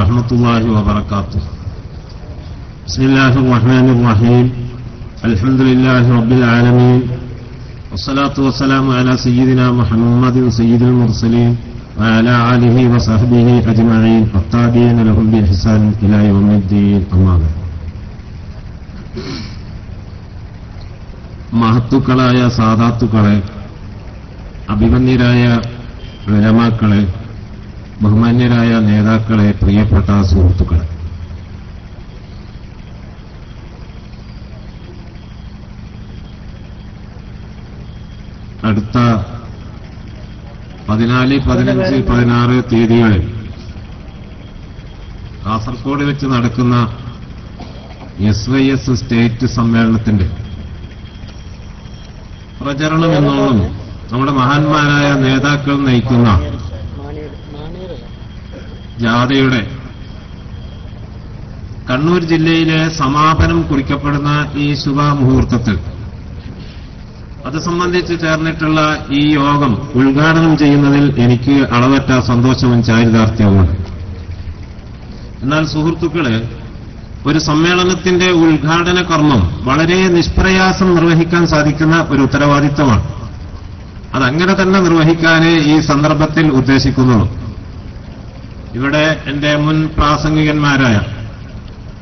ورحمة الله وبركاته بسم الله الرحمن الرحيم الحمد لله رب العالمين والصلاة والسلام على سيدنا محمد سيد المرسلين وعلى آله وصحبه أجمعين والتابعين لهم بإحسان إلى يوم الدين أما بعد മഹത്തുക്കളായ സാധാത്തുക്കളെ അഭിമന്യരായ വിരമാക്കളെ ബഹുമാന്യരായ നേതാക്കളെ പ്രിയപ്പെട്ട സുഹൃത്തുക്കളെ. അടുത്ത പതിനാല് പതിനഞ്ച് പതിനാറ് തീയതികളിൽ കാസർഗോഡ് വെച്ച് നടക്കുന്ന എസ് വൈ എസ് സ്റ്റേറ്റ് സമ്മേളനത്തിന്റെ പ്രചരണം എന്നോണം നമ്മുടെ മഹാന്മാരായ നേതാക്കൾ നയിക്കുന്ന ജാഥയുടെ കണ്ണൂർ ജില്ലയിലെ സമാപനം കുറിക്കപ്പെടുന്ന ഈ ശുഭമുഹൂർത്തത്തിൽ അത് സംബന്ധിച്ച് ചേർന്നിട്ടുള്ള ഈ യോഗം ഉദ്ഘാടനം ചെയ്യുന്നതിൽ എനിക്ക് അളവറ്റ സന്തോഷവും ചാരിതാർത്ഥ്യവുമുണ്ട് എന്നാൽ സുഹൃത്തുക്കളെ ഒരു സമ്മേളനത്തിന്റെ ഉദ്ഘാടന കർമ്മം വളരെ നിഷ്പ്രയാസം നിർവഹിക്കാൻ സാധിക്കുന്ന ഒരു ഉത്തരവാദിത്തമാണ്. അതങ്ങനെ തന്നെ നിർവഹിക്കാനേ ഈ സന്ദർഭത്തിൽ ഉദ്ദേശിക്കുന്നുള്ളൂ. ഇവിടെ എന്റെ മുൻ പ്രാസംഗികന്മാരായ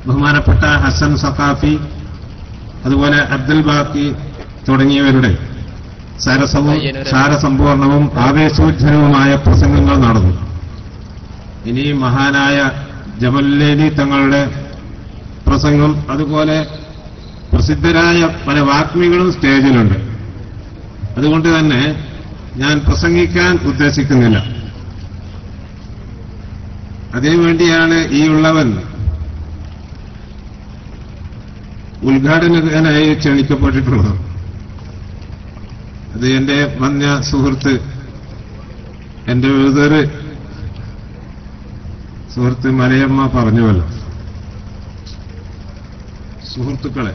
ബഹുമാനപ്പെട്ട ഹസൻ സഖാഫി അതുപോലെ അബ്ദുൽ ബാക്കി തുടങ്ങിയവരുടെ സരസവും സാരസമ്പൂർണവും ആവേശോജ്ജനവുമായ പ്രസംഗങ്ങൾ നടന്നു. ഇനി മഹാനായ ജമല്ലേലി തങ്ങളുടെ പ്രസംഗം അതുപോലെ പ്രസിദ്ധരായ പല വാഗ്മികളും സ്റ്റേജിലുണ്ട്. അതുകൊണ്ട് തന്നെ ഞാൻ പ്രസംഗിക്കാൻ ഉദ്ദേശിക്കുന്നില്ല. അതിനുവേണ്ടിയാണ് ഈ ഉള്ളവൻ ഉദ്ഘാടനകനായി ക്ഷണിക്കപ്പെട്ടിട്ടുള്ളത്. അത് എന്റെ മഞ്ഞ സുഹൃത്ത് എന്റെ എഴുതര് സുഹൃത്ത് മലയമ്മ പറഞ്ഞുവല്ലോ. സുഹൃത്തുക്കളെ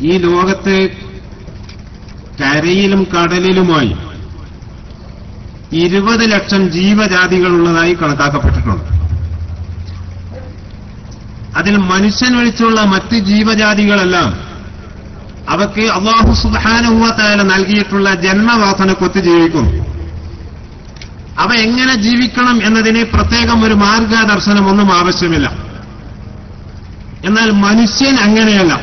ഈ ലോകത്തെ കരയിലും കടലിലുമായി ഇരുപത് ലക്ഷം ജീവജാതികളുള്ളതായി കണക്കാക്കപ്പെട്ടിട്ടുണ്ട്. അതിൽ മനുഷ്യൻ ഒഴിച്ചുള്ള മറ്റ് ജീവജാതികളെല്ലാം അവയ്ക്ക് അള്ളാഹു സുധാനുഭവത്തായ നൽകിയിട്ടുള്ള ജന്മവാസന കൊത്തി ജീവിക്കും. അവ എങ്ങനെ ജീവിക്കണം എന്നതിന് പ്രത്യേകം ഒരു മാർഗദർശനമൊന്നും ആവശ്യമില്ല. എന്നാൽ മനുഷ്യൻ അങ്ങനെയല്ല.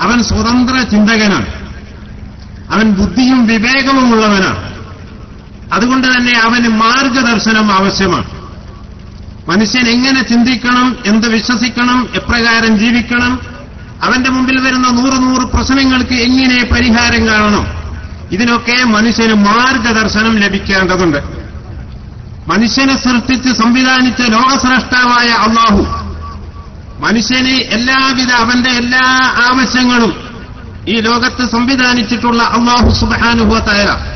അവൻ സ്വതന്ത്ര ചിന്തകനാണ്. അവൻ ബുദ്ധിയും വിവേകവും ഉള്ളവനാണ്. അതുകൊണ്ട് തന്നെ അവന് മാർഗദർശനം ആവശ്യമാണ്. മനുഷ്യൻ എങ്ങനെ ചിന്തിക്കണം എന്ത് വിശ്വസിക്കണം എപ്രകാരം ജീവിക്കണം അവന്റെ മുമ്പിൽ വരുന്ന നൂറ് നൂറ് പ്രശ്നങ്ങൾക്ക് എങ്ങനെ പരിഹാരം കാണണം ഇതിനൊക്കെ മനുഷ്യന് മാർഗദർശനം ലഭിക്കേണ്ടതുണ്ട്. മനുഷ്യനെ സൃഷ്ടിച്ച് സംവിധാനിച്ച ലോകസ്രഷ്ടാവായ അള്ളാഹു മനുഷ്യന് എല്ലാവിധ അവന്റെ എല്ലാ ആവശ്യങ്ങളും ഈ ലോകത്ത് സംവിധാനിച്ചിട്ടുള്ള അള്ളാഹു സുബാനുഭവത്തായ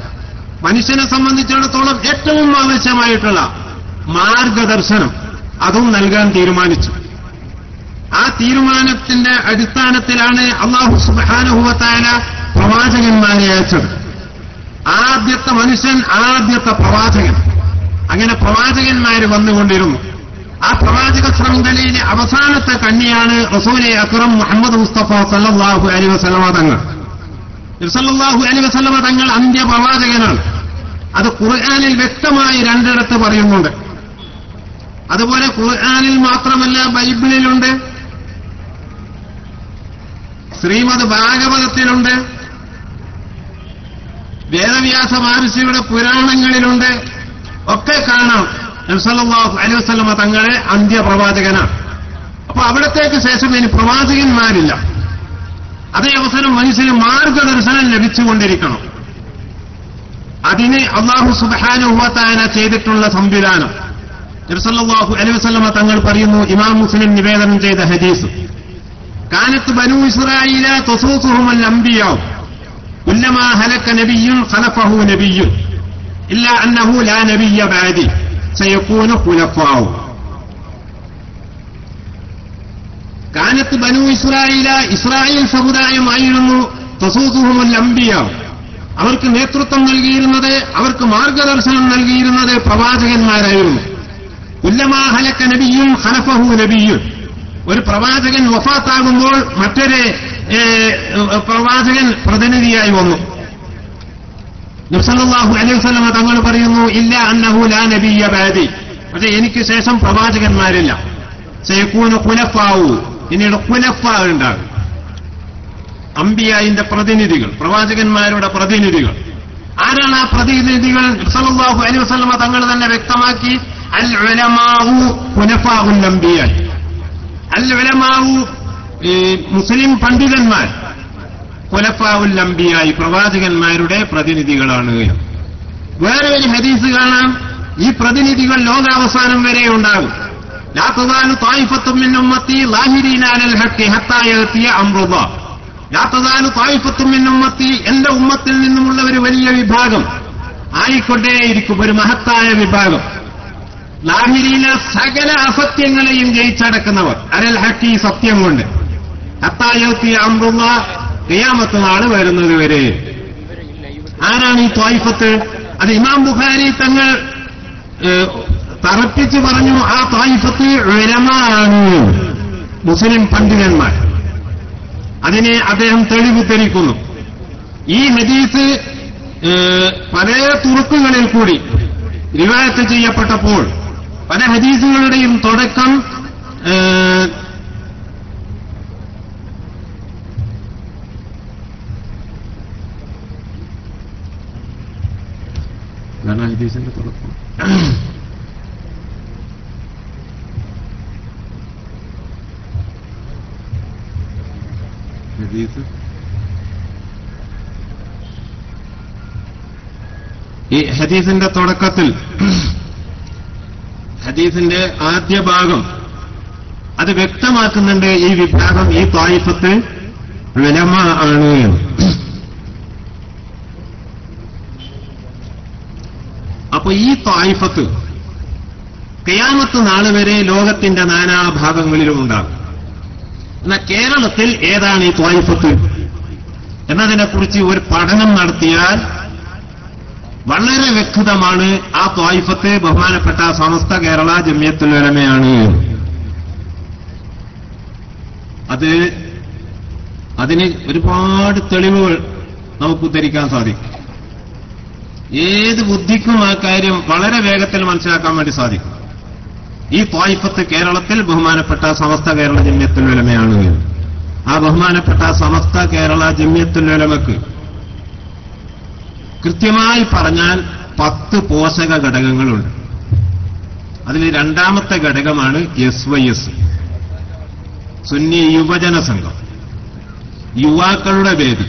മനുഷ്യനെ സംബന്ധിച്ചിടത്തോളം ഏറ്റവും ആവശ്യമായിട്ടുള്ള മാർഗദർശനം അതും നൽകാൻ തീരുമാനിച്ചു. ആ തീരുമാനത്തിന്റെ അടിസ്ഥാനത്തിലാണ് അള്ളാഹു സുബാനുഭവത്തായ പ്രവാചകന്മാരെ അയച്ചത്. ആദ്യത്തെ മനുഷ്യൻ ആദ്യത്തെ പ്രവാചകൻ. അങ്ങനെ പ്രവാചകന്മാര് വന്നുകൊണ്ടിരുന്നു. ആ പ്രവാചക ശൃംഖലയിലെ അവസാനത്തെ കണ്ണിയാണ് റസൂലെ അക്രം മുഹമ്മദ് മുസ്തഫ സല്ലാഹു അലി വസലമ തങ്ങൾ സല്ലാഹു അലി വസല്ലമ തങ്ങൾ അന്ത്യപ്രവാചകനാണ്. അത് ഖുർആാനിൽ വ്യക്തമായി രണ്ടിടത്ത് പറയുന്നുണ്ട്. അതുപോലെ ഖുർആാനിൽ മാത്രമല്ല ബൈബിളിലുണ്ട്. ശ്രീമദ് ഭാഗവതത്തിലുണ്ട്. വേദവ്യാസ മഹർഷിയുടെ പുരാണങ്ങളിലുണ്ട്. ഒക്കെ കാണാം. നബ്സല്ലാഹു അലൈഹി വസല്ല തങ്ങളെ അന്ത്യപ്രവാചകനാണ്. അപ്പൊ അവിടത്തേക്ക് ശേഷം ഇനി പ്രവാചകന്മാരില്ല. അതേ അവസരം മനുഷ്യന് മാർഗദർശനം ലഭിച്ചുകൊണ്ടിരിക്കണം അതിന് അള്ളാഹു സുബാനുഹത്താന ചെയ്തിട്ടുള്ള സംവിധാനം നബ്സല്ലാഹു അലൈഹി വസ്ലമ തങ്ങൾ പറയുന്നു ഇമാം മുസ്ലിം നിവേദനം ചെയ്ത ഹദീസ് കാനത്ത് ബനു ഇസ്രായില തൊസൂസുഹുമൽ അംബിയാവും كلما هلك نبي خلفه نبي إلا أنه لا نبي بعدي سيكون خلفاء കാനത്ത് ബനു ഇസ്രായേല ഇസ്രായേൽ സമുദായമായിരുന്നു തസൂസുഹുമുൽ അമ്പിയ അവർക്ക് നേതൃത്വം നൽകിയിരുന്നത് അവർക്ക് മാർഗദർശനം നൽകിയിരുന്നത് പ്രവാചകന്മാരായിരുന്നു. ഉല്ലമാഹലക്ക നബിയും ഹനഫഹു നബിയും. ഒരു പ്രവാചകൻ വഫാത്താകുമ്പോൾ മറ്റൊരു പ്രവാചകൻ പ്രതിനിധിയായി വന്നു. നബ്സല്ലാഹു അലൈഹി വസല്ലമ തങ്ങൾ പറയുന്നു ഇല്ല അന്നഹു ലാ നബിയ ബാദി. പക്ഷെ എനിക്ക് ശേഷം പ്രവാചകന്മാരില്ല. സേക്കൂന് കുലഫാവു പിന്നീട് കുലഫ ഉണ്ടാകും അമ്പിയായിന്റെ പ്രതിനിധികൾ പ്രവാചകന്മാരുടെ പ്രതിനിധികൾ. ആരാണ് ആ പ്രതിനിധികൾ? സല്ലല്ലാഹു അലൈഹി വസല്ലമ തങ്ങൾ തന്നെ വ്യക്തമാക്കി അൽ ഉലമാഹു കുലഫാഹുൽ അംബിയായി. അൽ ഈ മുസ്ലിം പണ്ഡിതന്മാർ കുലഫാവുൽ അമ്പിയായി പ്രവാചകന്മാരുടെ പ്രതിനിധികളാണ്. വേറെ ഒരു ഹദീസ് കാണാം ഈ പ്രതിനിധികൾ ലോകാവസാനം വരെ ഉണ്ടാകും. എന്റെ ഉമ്മത്തിൽ നിന്നുമുള്ള ഒരു വലിയ വിഭാഗം. ആയിക്കൊണ്ടേയിരിക്കും ഒരു മഹത്തായ വിഭാഗം. ലാഹിരീന സകല അസത്യങ്ങളെയും ജയിച്ചടക്കുന്നവർ. അരൽ ഹക്കി സത്യം കൊണ്ട്. ഹത്തായത്തി അമ്രുള്ള ഖിയാമത്ത് നാൾ വരുന്നത് വരെ. ആരാണ് ഈ ത്വായിഫത്ത് അത് ഇമാം ബുഖാരി തങ്ങൾ തറപ്പിച്ച് പറഞ്ഞു ആ തായിഫത്ത് ഉലമാണ് മുസ്ലിം പണ്ഡിതന്മാർ. അതിനെ അദ്ദേഹം തെളിവ് തെളിക്കുന്നു ഈ ഹദീസ് പല തുറുക്കുകളിൽ കൂടി റിവായത്ത് ചെയ്യപ്പെട്ടപ്പോൾ പല ഹദീസുകളുടെയും തുടക്കം ഹദീസിന്റെ തുടക്കം. ഹദീസ് ഈ ഹദീസിന്റെ തുടക്കത്തിൽ ഹദീസിന്റെ ആദ്യ ഭാഗം അത് വ്യക്തമാക്കുന്നുണ്ട് ഈ വിഭാഗം ഈ തായിഫത്ത് വിലമ ആണ് എന്ന്. അപ്പൊ ഈ തായിഫത്ത് കയാമത്ത് നാൾ വരെ ലോകത്തിന്റെ നാനാഭാഗങ്ങളിലും ഉണ്ടാകും. എന്നാൽ കേരളത്തിൽ ഏതാണ് ഈ ത്വായിഫത്ത് എന്നതിനെക്കുറിച്ച് ഒരു പഠനം നടത്തിയാൽ വളരെ വ്യക്തമാണ് ആ ത്വായിഫത്ത് ബഹുമാനപ്പെട്ട സമസ്ത കേരള ജമ്യത്തിൽ ഉലമയാണ്. അത് അതിന് ഒരുപാട് തെളിവുകൾ നമുക്ക് ഉദ്ധരിക്കാൻ സാധിക്കും. ഏത് ബുദ്ധിക്കും ആ കാര്യം വളരെ വേഗത്തിൽ മനസ്സിലാക്കാൻ വേണ്ടി സാധിക്കും. ഈ ത്വായിഫത്ത് കേരളത്തിൽ ബഹുമാനപ്പെട്ട സമസ്ത കേരള ജമ്യത്തുലമയാണ് ആ ബഹുമാനപ്പെട്ട സമസ്ത കേരള ജമ്യത്തുലമക്ക് കൃത്യമായി പറഞ്ഞാൽ പത്ത് പോഷക ഘടകങ്ങളുണ്ട്. അതിൽ രണ്ടാമത്തെ ഘടകമാണ് എസ് വൈ എസ് സുന്നി യുവജന സംഘം. യുവാക്കളുടെ വേദി.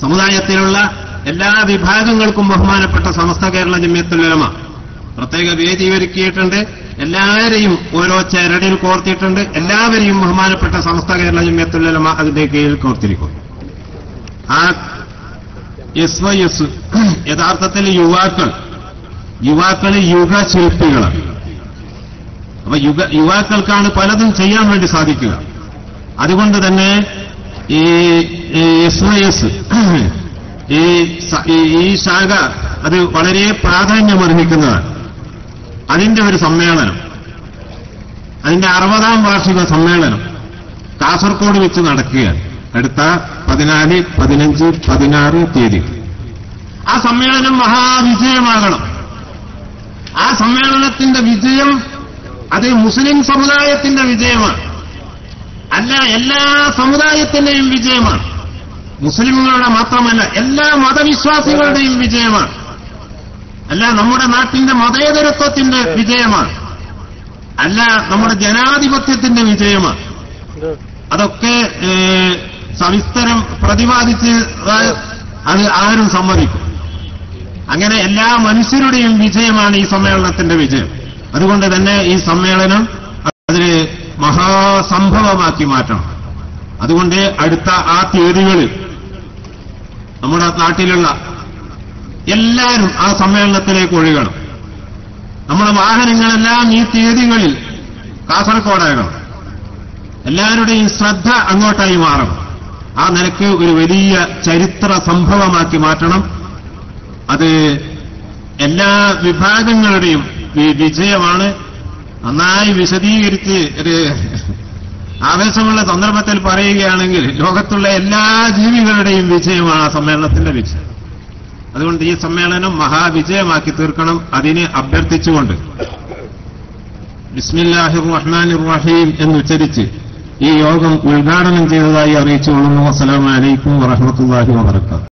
സമുദായത്തിലുള്ള എല്ലാ വിഭാഗങ്ങൾക്കും ബഹുമാനപ്പെട്ട സമസ്ത കേരള ജമ്യത്തുലമ പ്രത്യേക വേദി ഒരുക്കിയിട്ടുണ്ട്. എല്ലാവരെയും ഓരോ ചരടിൽ കോർത്തിയിട്ടുണ്ട് എല്ലാവരെയും ബഹുമാനപ്പെട്ട സമസ്ത കേരള ജമ്യത്തുലമ അതിന്റെ കീഴിൽ കോർത്തിരിക്കും ആ എസ് വൈ എസ് യഥാർത്ഥത്തിൽ യുവാക്കൾ യുവാക്കൾ യുഗശില്പികളാണ് അപ്പൊ യുഗ യുവാക്കൾക്കാണ് പലതും ചെയ്യാൻ വേണ്ടി സാധിക്കുക. അതുകൊണ്ട് തന്നെ ഈ എസ് വൈ എസ് ഈ ശാഖ അത് വളരെ പ്രാധാന്യമർഹിക്കുന്നതാണ്. അതിന്റെ ഒരു സമ്മേളനം. അതിന്റെ അറുപതാം വാർഷിക സമ്മേളനം കാസർഗോഡ് വെച്ച് നടക്കുകയാണ്. അടുത്ത പതിനാല് പതിനഞ്ച് പതിനാറ് തീയതി. ആ സമ്മേളനം മഹാവിജയമാകണം. ആ സമ്മേളനത്തിന്റെ വിജയം അത് മുസ്ലിം സമുദായത്തിന്റെ വിജയമാണ്. അല്ല എല്ലാ സമുദായത്തിന്റെയും വിജയമാണ്. മുസ്ലിമുകളുടെ മാത്രമല്ല എല്ലാ മതവിശ്വാസികളുടെയും വിജയമാണ്. അല്ല നമ്മുടെ നാട്ടിന്റെ മതേതരത്വത്തിന്റെ വിജയമാണ്. അല്ല നമ്മുടെ ജനാധിപത്യത്തിന്റെ വിജയമാണ്. അതൊക്കെ സവിസ്തരം പ്രതിപാദിച്ച് അത് ആരും സമ്മതിക്കും. അങ്ങനെ എല്ലാ മനുഷ്യരുടെയും വിജയമാണ് ഈ സമ്മേളനത്തിന്റെ വിജയം. അതുകൊണ്ട് തന്നെ ഈ സമ്മേളനം അതിന് മഹാസംഭവമാക്കി മാറ്റണം. അതുകൊണ്ട് അടുത്ത ആ തീയതികളിൽ നമ്മുടെ നാട്ടിലുള്ള എല്ലാവരും ആ സമ്മേളനത്തിലേക്ക് ഒഴുകണം. നമ്മുടെ വാഹനങ്ങളെല്ലാം ഈ തീയതികളിൽ കാസർഗോഡാകണം. എല്ലാവരുടെയും ശ്രദ്ധ അങ്ങോട്ടായി മാറണം. ആ നിലയ്ക്ക് ഒരു വലിയ ചരിത്ര സംഭവമാക്കി മാറ്റണം. അത് എല്ലാ വിഭാഗങ്ങളുടെയും വിജയമാണ്. നന്നായി വിശദീകരിച്ച് ഒരു ആവേശമുള്ള സന്ദർഭത്തിൽ പറയുകയാണെങ്കിൽ ലോകത്തുള്ള എല്ലാ ജീവികളുടെയും വിജയമാണ് ആ സമ്മേളനത്തിന്റെ വിജയം. അതുകൊണ്ട് ഈ സമ്മേളനം മഹാവിജയമാക്കി തീർക്കണം. അതിനെ അഭ്യർത്ഥിച്ചുകൊണ്ട് ബിസ്മില്ലാഹിർ റഹ്മാൻ റഹീം എന്നുച്ചരിച്ച് ഈ യോഗം ഉദ്ഘാടനം ചെയ്തതായി അറിയിച്ചുകൊള്ളുന്നു. അസ്സലാമു അലൈക്കും വറഹമത്തല്ലാഹി വബറകാതുഹു.